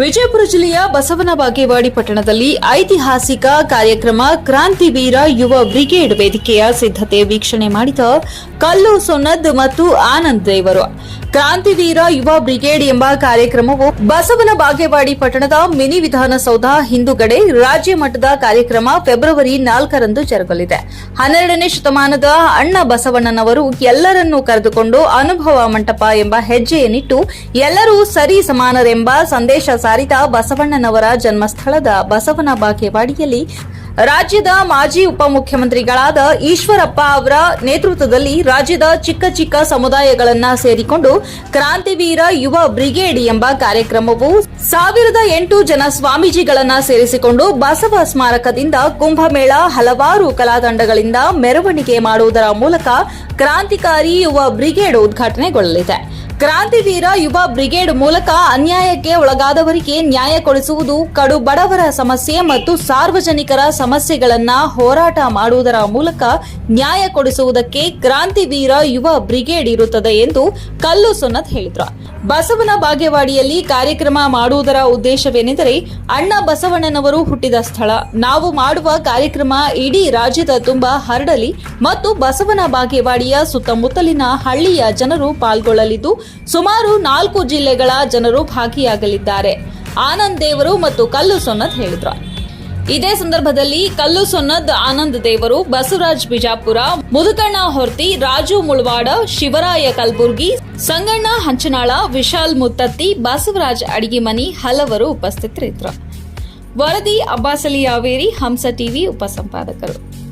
ವಿಜಯಪುರ ಜಿಲ್ಲೆಯ ಬಸವನ ಬಾಗೇವಾಡಿ ಪಟ್ಟಣದಲ್ಲಿ ಐತಿಹಾಸಿಕ ಕಾರ್ಯಕ್ರಮ ಕ್ರಾಂತಿವೀರ ಯುವ ಬ್ರಿಗೇಡ್ ವೇದಿಕೆಯ ಸಿದ್ಧತೆ ವೀಕ್ಷಣೆ ಮಾಡಿದ ಕಲ್ಲು ಸೊನ್ನದ್ ಮತ್ತು ಆನಂದ್ ದೇವರು. ಕ್ರಾಂತಿವೀರ ಯುವ ಬ್ರಿಗೇಡ್ ಎಂಬ ಕಾರ್ಯಕ್ರಮವು ಬಸವನ ಬಾಗೇವಾಡಿ ಪಟ್ಟಣದ ಮಿನಿ ವಿಧಾನಸೌಧ ಹಿಂದುಗಡೆ ರಾಜ್ಯ ಮಟ್ಟದ ಕಾರ್ಯಕ್ರಮ ಫೆಬ್ರವರಿ ನಾಲ್ಕರಂದು ಜರುಗಲಿದೆ. ಹನ್ನೆರಡನೇ ಶತಮಾನದ ಅಣ್ಣ ಬಸವಣ್ಣನವರು ಎಲ್ಲರನ್ನೂ ಕರೆದುಕೊಂಡು ಅನುಭವ ಮಂಟಪ ಎಂಬ ಹೆಜ್ಜೆಯನ್ನಿಟ್ಟು ಎಲ್ಲರೂ ಸರಿ ಸಮಾನರೆಂಬ ಸಂದೇಶ ಸಾರಿದ ಬಸವಣ್ಣನವರ ಜನ್ಮಸ್ಥಳದ ಬಸವನ ಬಾಗೇವಾಡಿಯಲ್ಲಿ ರಾಜ್ಯದ ಮಾಜಿ ಉಪಮುಖ್ಯಮಂತ್ರಿಗಳಾದ ಈಶ್ವರಪ್ಪ ಅವರ ನೇತೃತ್ವದಲ್ಲಿ ರಾಜ್ಯದ ಚಿಕ್ಕ ಚಿಕ್ಕ ಸಮುದಾಯಗಳನ್ನು ಸೇರಿಕೊಂಡು ಕ್ರಾಂತಿವೀರ ಯುವ ಬ್ರಿಗೇಡ್ ಎಂಬ ಕಾರ್ಯಕ್ರಮವು ಸಾವಿರದ ಎಂಟು ಜನ ಸ್ವಾಮೀಜಿಗಳನ್ನು ಸೇರಿಸಿಕೊಂಡು ಬಸವ ಸ್ಮಾರಕದಿಂದ ಕುಂಭಮೇಳ ಹಲವಾರು ಕಲಾತಂಡಗಳಿಂದ ಮೆರವಣಿಗೆ ಮಾಡುವುದರ ಮೂಲಕ ಕ್ರಾಂತಿಕಾರಿ ಯುವ ಬ್ರಿಗೇಡ್ ಉದ್ಘಾಟನೆಗೊಳ್ಳಲಿದೆ. ಕ್ರಾಂತಿವೀರ ಯುವ ಬ್ರಿಗೇಡ್ ಮೂಲಕ ಅನ್ಯಾಯಕ್ಕೆ ಒಳಗಾದವರಿಗೆ ನ್ಯಾಯ ಕೊಡಿಸುವುದು ಕಡು ಬಡವರ ಸಮಸ್ಯೆ ಮತ್ತು ಸಾರ್ವಜನಿಕರ ಸಮಸ್ಯೆಗಳನ್ನ ಹೋರಾಟ ಮಾಡುವುದರ ಮೂಲಕ ನ್ಯಾಯ ಕೊಡಿಸುವುದಕ್ಕೆ ಕ್ರಾಂತಿವೀರ ಯುವ ಬ್ರಿಗೇಡ್ ಇರುತ್ತದೆ ಎಂದು ಕಲ್ಲು ಸುನತ್ ಹೇಳಿದ್ರು. ಬಸವನ ಬಾಗೇವಾಡಿಯಲ್ಲಿ ಕಾರ್ಯಕ್ರಮ ಮಾಡುವುದರ ಉದ್ದೇಶವೇನೆಂದರೆ ಅಣ್ಣ ಬಸವಣ್ಣನವರು ಹುಟ್ಟಿದ ಸ್ಥಳ. ನಾವು ಮಾಡುವ ಕಾರ್ಯಕ್ರಮ ಇಡೀ ರಾಜ್ಯದ ತುಂಬ ಹರಡಲಿ ಮತ್ತು ಬಸವನ ಬಾಗೇವಾಡಿಯ ಸುತ್ತಮುತ್ತಲಿನ ಹಳ್ಳಿಯ ಜನರು ಪಾಲ್ಗೊಳ್ಳಲಿದ್ದು ಸುಮಾರು ನಾಲ್ಕು ಜಿಲ್ಲೆಗಳ ಜನರು ಭಾಗಿಯಾಗಲಿದ್ದಾರೆ. ಆನಂದ್ ದೇವರು ಮತ್ತು ಕಲ್ಲು ಸೊನ್ನದ್ ಹೇಳಿದ್ರು. ಇದೇ ಸಂದರ್ಭದಲ್ಲಿ ಕಲ್ಲು ಸೊನ್ನದ್, ಆನಂದ್ ದೇವರು, ಬಸವರಾಜ್ ಬಿಜಾಪುರ, ಮುದುಕಣ್ಣ ಹೊರ್ತಿ, ರಾಜು ಮುಳವಾಡ, ಶಿವರಾಯ ಕಲ್ಬುರ್ಗಿ, ಸಂಗಣ್ಣ ಹಂಚನಾಳ, ವಿಶಾಲ್ ಮುತ್ತತ್ತಿ, ಬಸವರಾಜ್ ಅಡಿಗೆಮನಿ ಹಲವರು ಉಪಸ್ಥಿತರಿದ್ದರು. ವರದಿ ಅಬ್ಬಾಸಲಿ ಯಾವೇರಿ ಹಂಸ ಟಿವಿ ಉಪಸಂಪಾದಕರು.